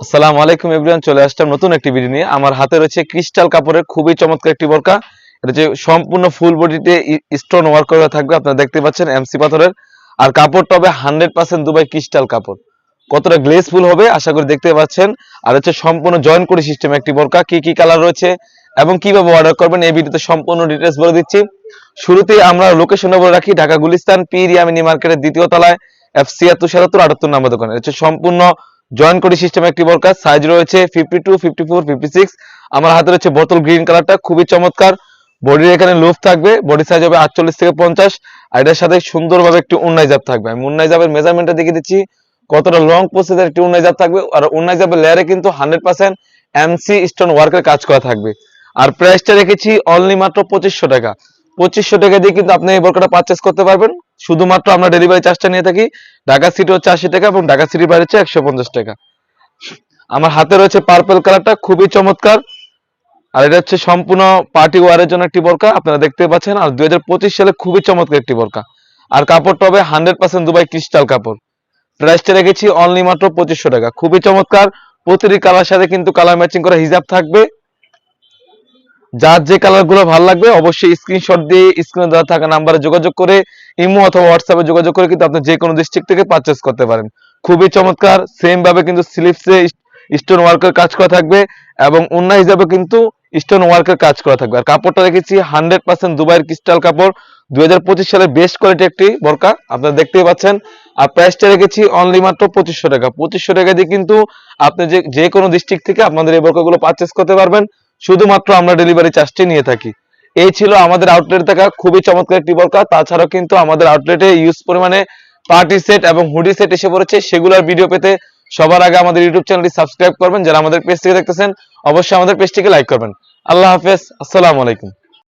আসসালামু আলাইকুম এভরিওয়ান চলে আসলাম নতুন একটি ভিডিও নিয়ে। আমার হাতে রয়েছে ক্রিস্টাল কাপড়ের খুবই চমৎকার একটি বোরকা। এটা যে সম্পূর্ণ ফুল বডিতে স্টোন ওয়ার্ক করা থাকবে, আপনারা দেখতে পাচ্ছেন এমসি পাথরের। আর কাপড়টা হবে হান্ড্রেড পার্সেন্ট দুবাই ক্রিস্টাল কাপড়। কতটা গ্লেসফুল হবে, আশা করি দেখতে পাচ্ছেন। আর হচ্ছে সম্পূর্ণ জয়েন করে সিস্টেম একটি বোরকা। কি কি কালার রয়েছে এবং কীভাবে অর্ডার করবেন, এই ভিডিওতে সম্পূর্ণ ডিটেলস বলে দিচ্ছি। শুরুতেই আমরা লোকেশনে বলে রাখি, ঢাকা গুলিস্তান, পিরিয়া মিনি মার্কেটের দ্বিতীয় তলায় এফ ছিয়াত্তর সাতাত্তর আটাত্তর নাম্বার দোকান। হচ্ছে সম্পূর্ণ জয়েন করি সিস্টেম একটি বোরকা সাইজ রয়েছে fifty two fifty four fifty six আমার হাতে রয়েছে বোতল গ্রিন কালারটা খুবই চমৎকার। বডির এখানে লুফ থাকবে বডি সাইজ হবে আটচল্লিশ থেকে পঞ্চাশ। আর এটার সাথে সুন্দরভাবে একটি উন্নাই জাপ থাকবে। আমি উন্নাই জাপের মেজারমেন্টটা দেখে দিচ্ছি। কতটা লং প্রসেসের একটি উন্নাই জাপ থাকবে। আর উন্নাই জাপের লেয়ারে কিন্তু হান্ড্রেড পার্সেন্ট এমসি স্টোন ওয়ার্কের কাজ করা থাকবে। আর প্রাইসটা রেখেছি অনলি মাত্র পঁচিশশো টাকা। পঁচিশশো টাকা দিয়ে কিন্তু আপনি এই বোরকাটা পারচেস করতে পারবেন। শুধুমাত্র আমরা ডেলিভারি চার্জটা নিয়ে থাকি, ঢাকা সিটি হচ্ছে আশি টাকা এবং ঢাকা সিটির বাইরে হচ্ছে একশো পঞ্চাশ টাকা। আমার হাতে রয়েছে পার্পল কালারটা খুবই চমৎকার। আর এটা হচ্ছে সম্পূর্ণ পার্টি ওয়ারের জন্য একটি বোরকা, আপনারা দেখতে পাচ্ছেন। আর দুই হাজার পঁচিশ সালে খুবই চমৎকার একটি বোরকা। আর কাপড়টা হবে হান্ড্রেড পার্সেন্ট দুবাই ক্রিস্টাল কাপড়। প্রাইসটা রেখেছি অনলি মাত্র পঁচিশশো টাকা। খুবই চমৎকার। প্রতিটি কালার সাথে কিন্তু কালার ম্যাচিং করা হিজাব থাকবে। যার যে কালারগুলো ভালো লাগবে, অবশ্যই স্ক্রিনশট দিয়ে স্ক্রিনে দেওয়া থাকা নাম্বারে যোগাযোগ করে, ইমো অথবা হোয়াটসঅ্যাপে যোগাযোগ করে কিন্তু আপনি যে কোনো ডিস্ট্রিক্ট থেকে পারচেস করতে পারেন। খুবই চমৎকার সেম ভাবে কিন্তু স্লিপসে স্টোন ওয়ার্কের কাজ করা থাকবে এবং অন্য হিসাবে কিন্তু স্টোন ওয়ার্কের কাজ করা থাকবে। আর কাপড়টা রেখেছি হান্ড্রেড পার্সেন্ট দুবাইয়ের ক্রিস্টাল কাপড়। দুই সালের বেস্ট কোয়ালিটি একটি বোরকা, আপনারা দেখতেই পাচ্ছেন। আর প্রাইসটা রেখেছি অনলি মাত্র পঁচিশশো টাকা। পঁচিশশো টাকা দিয়ে কিন্তু আপনি যে যে কোনো ডিস্ট্রিক্ট থেকে আপনাদের এই বোরকাগুলো পারচেস করতে পারবেন। শুধুমাত্র আমরা ডেলিভারি চার্জটি নিয়ে থাকি। এই ছিল আমাদের আউটলেট থাকা খুবই চমৎকার একটি বলকা তাছাড়াও কিন্তু আমাদের আউটলেটে ইউজ পরিমাণে পার্টি সেট এবং হুডি সেট এসে পড়েছে। সেগুলোর ভিডিও পেতে সবার আগে আমাদের ইউটিউব চ্যানেলটি সাবস্ক্রাইব করবেন। যারা আমাদের পেজ থেকে দেখতেছেন, অবশ্যই আমাদের পেজটিকে লাইক করবেন। আল্লাহ হাফেজ, আসসালামু আলাইকুম।